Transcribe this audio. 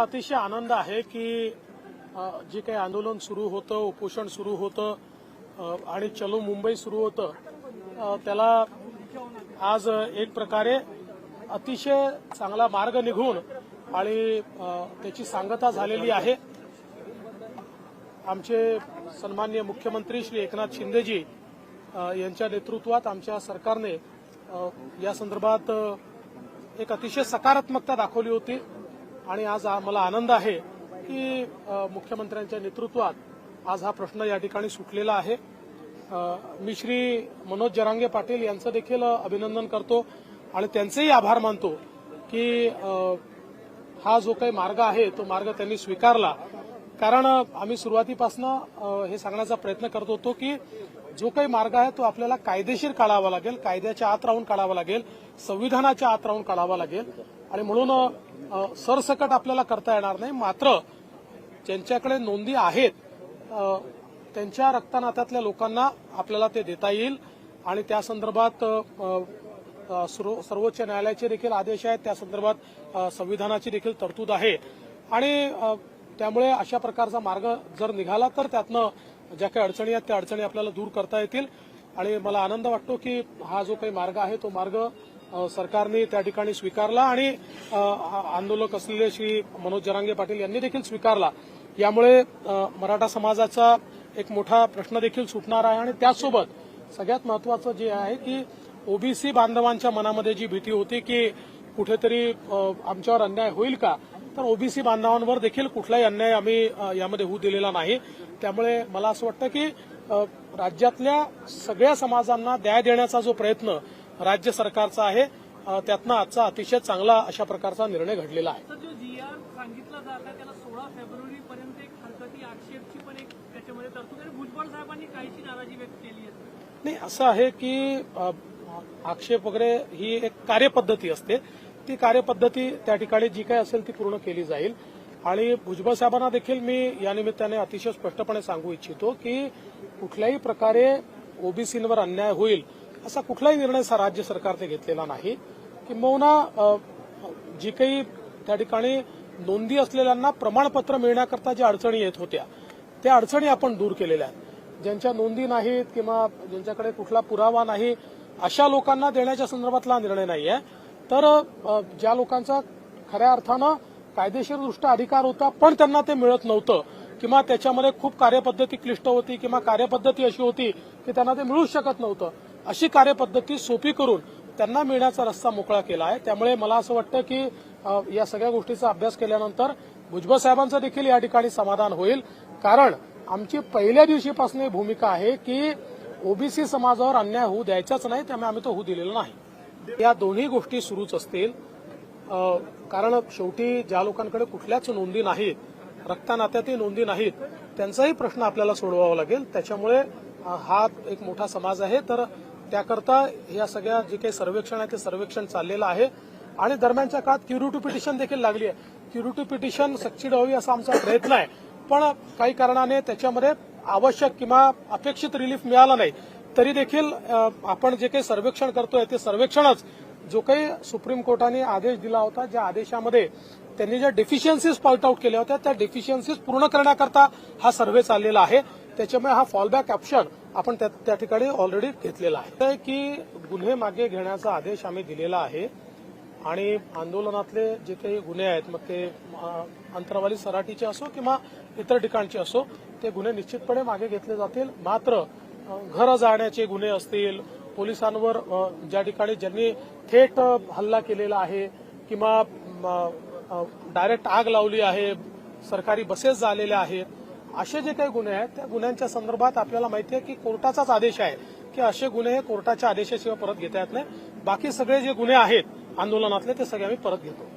अतिशय आनंद आहे की जे काही आंदोलन सुरू होतं उपोषण सुरू होतं आणि चलो मुंबई सुरू होतं त्याला आज एक प्रकारे अतिशय चांगला मार्ग निघून आणि त्याची सांगता झालेली आहे. आमचे सन्मान्य मुख्यमंत्री श्री एकनाथ शिंदेजी यांच्या नेतृत्वात आमच्या सरकारने या संदर्भात एक अतिशय सकारात्मकता दाखवली होती. आणि आज मला आनंद आहे की मुख्यमंत्र्यांच्या नेतृत्वात आज हा प्रश्न या ठिकाणी सुटलेला आहे. मी श्री मनोज जरांगे पाटील यांचं देखील अभिनंदन करतो आणि त्यांचेही आभार मानतो की हा जो काही मार्ग आहे तो मार्ग त्यांनी स्वीकारला. कारण आम्ही सुरुवातीपासून हे सांगण्याचा प्रयत्न करत होतो की जो काही मार्ग आहे तो आपल्याला कायदेशीर काढावा लागेल कायद्याच्या आत राहून काढावा लागेल संविधानाच्या आत राहून काढावा लागेल. आणि म्हणून सरसकट आपल्याला करता येणार नाही. मात्र ज्यांच्याकडे नोंदी आहेत त्यांच्या रक्तनात्यातल्या लोकांना आपल्याला ते देता येईल. आणि त्या संदर्भात सर्वोच्च न्यायालयाचे देखील आदेश आहेत. त्या संदर्भात संविधानाची देखील तरतूद आहे. आणि त्यामुळे अशा प्रकारचा मार्ग जर निघाला तर त्यातनं ज्या काही अडचणी आहेत त्या अडचणी आपल्याला दूर करता येतील. आणि मला आनंद वाटतो की हा जो काही मार्ग आहे तो मार्ग सरकारने त्या ठिकाणी स्वीकारला आणि आंदोलक असलेले श्री मनोज जरांगे पाटील यांनी देखील स्वीकारला. यामुळे मराठा समाजाचा एक मोठा प्रश्न देखील सुटणार आहे आणि त्याचसोबत सगळ्यात महत्वाचं जे आहे की ओबीसी बांधवांच्या मनामध्ये जी भीती होती की कुठेतरी आमच्यावर अन्याय होईल का तर ओबीसी बांधवांवर देखील कुठलाही अन्याय आम्ही यामध्ये होऊ दिलेला नाही. त्यामुळे मला असं वाटतं की राज्यातल्या सगळ्या समाजांना न्याय देण्याचा जो प्रयत्न राज्य सरकारचा आहे. त्यातनं आजचा अतिशय चांगला अशा प्रकारचा निर्णय घडलेला आहे. तर जो जी आर सांगितला जात आहे त्याला सोळा फेब्रुवारी पर्यंत एक हरकती आक्षेपची पण एक त्याच्यामध्ये तरतूद आहे. भुजबळ साहेबांनी काहीशी नाराजी व्यक्त केली आहे. नाही असं आहे की आक्षेप वगैरे ही एक कार्यपद्धती असते. ती कार्यपद्धती त्या ठिकाणी जी काही असेल ती पूर्ण केली जाईल. आणि भुजबळ साहेबांना देखील मी या निमित्ताने अतिशय स्पष्टपणे सांगू इच्छितो की कुठल्याही प्रकारे ओबीसींवर अन्याय होईल असा कुठलाही निर्णय राज्य सरकारने घेतलेला नाही. किंबहुना जी काही त्या ठिकाणी नोंदी असलेल्यांना प्रमाणपत्र मिळण्याकरता ज्या अडचणी येत होत्या त्या अडचणी आपण दूर केलेल्या आहेत. ज्यांच्या नोंदी नाहीत किंवा ज्यांच्याकडे कुठला पुरावा नाही अशा लोकांना देण्याच्या संदर्भातला निर्णय नाही आहे तर ज्या लोकांचा खऱ्या अर्थानं कायदेशीरदृष्ट्या अधिकार होता पण त्यांना ते मिळत नव्हतं किंवा त्याच्यामध्ये खूप कार्यपद्धती क्लिष्ट होती किंवा कार्यपद्धती अशी होती की त्यांना ते मिळूच शकत नव्हतं अशी कार्यपद्धती सोपी करून त्यांना मिळण्याचा रस्ता मोकळा केला आहे. त्यामुळे मला असं वाटतं की या सगळ्या गोष्टीचा अभ्यास केल्यानंतर भुजबळ साहेबांचं देखील या ठिकाणी समाधान होईल. कारण आमची पहिल्या दिवशीपासून भूमिका आहे की ओबीसी समाजावर अन्याय होऊ द्यायचाच नाही त्यामुळे आम्ही तो होऊ दिलेला नाही. या दोन्ही गोष्टी सुरूच असतील. कारण शेवटी ज्या लोकांकडे कुठल्याच नोंदी नाहीत रक्तानात्यातही नोंदी नाहीत त्यांचाही प्रश्न आपल्याला सोडवावा लागेल. त्याच्यामुळे हा एक मोठा समाज आहे. तर त्याकरता या सगळ्या जे काही सर्वेक्षण आहे ते सर्वेक्षण चाललेलं आहे. आणि दरम्यानच्या काळात क्युरिटी पिटिशन देखील लागली आहे. क्युरिटी पिटिशन सक्सीड व्हावी असा आमचा प्रयत्न आहे. पण काही कारणाने त्याच्यामध्ये आवश्यक किंवा अपेक्षित रिलीफ मिळाला नाही. तरी देखील आपण जे काही सर्वेक्षण करतोय ते सर्वेक्षणच जो काही सुप्रीम कोर्टाने आदेश दिला होता ज्या आदेशामध्ये त्यांनी ज्या डेफिशियन्सीज पॉईंट आउट केल्या होत्या त्या डेफिशियन्सीज पूर्ण करण्याकरता हा सर्व्हे चाललेला आहे. त्याच्यामुळे हा फॉलबॅक ऑप्शन आपण त्या त्या ठिकाणी ऑलरेडी घेतलेला आहे. तर की गुन्हे मागे घेण्याचा आदेश आम्ही दिलेला आहे आणि आंदोलनातले जे काही गुन्हे आहेत मग ते अंतरावाली सराटीचे असो किंवा इतर ठिकाणचे असो ते गुन्हे निश्चितपणे मागे घेतले जातील. मात्र घरं जाण्याचे गुन्हे असतील पोलिसांवर ज्या ठिकाणी ज्यांनी थेट हल्ला केलेला आहे किंवा डायरेक्ट आग लावली आहे सरकारी बसेस झालेल्या आहेत असे जे काही गुन्हे आहेत त्या गुन्ह्यांच्या संदर्भात आपल्याला माहिती आहे की कोर्टाचाच आदेश आहे की असे गुन्हे हे कोर्टाच्या आदेशाशिवाय परत घेता येत नाही. बाकी सगळे जे गुन्हे आहेत आंदोलनातले ते सगळे आम्ही परत घेतो.